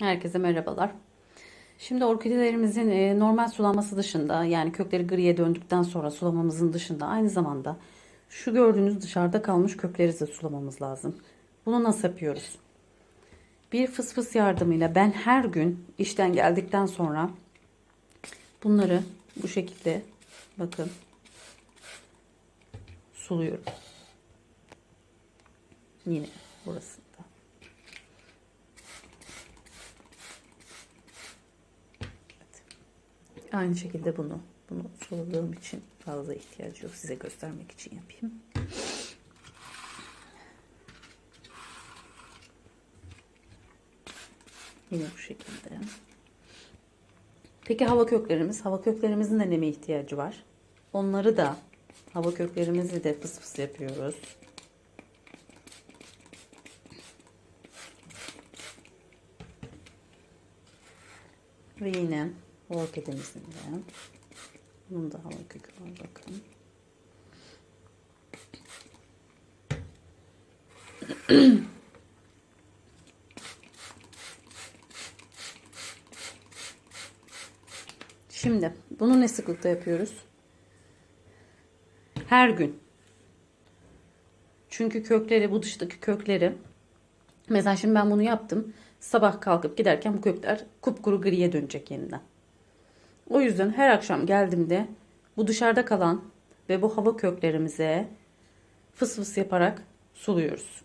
Herkese merhabalar. Şimdi orkidelerimizin e, normal sulanması dışında yani kökleri griye döndükten sonra sulamamızın dışında aynı zamanda şu gördüğünüz dışarıda kalmış kökleri de sulamamız lazım. Bunu nasıl yapıyoruz? Bir fıs fıs yardımıyla ben her gün işten geldikten sonra bunları bu şekilde bakın suluyorum. Yine burasında. Aynı şekilde bunu bunu suladığım için fazla ihtiyacı yok. Size göstermek için yapayım. Yine bu şekilde. Peki hava köklerimiz? Hava köklerimizin de neme ihtiyacı var. Onları da hava köklerimizi de fıs fıs yapıyoruz. Ve yine orkidemizin de. Bunun da hava kökü var bakın. Şimdi bunu ne sıklıkta yapıyoruz? Her gün. Çünkü kökleri bu dıştaki kökleri mesela şimdi ben bunu yaptım. Sabah kalkıp giderken bu kökler kupkuru griye dönecek yeniden. O yüzden her akşam geldiğimde bu dışarıda kalan ve bu hava köklerimize fıs fıs yaparak suluyoruz.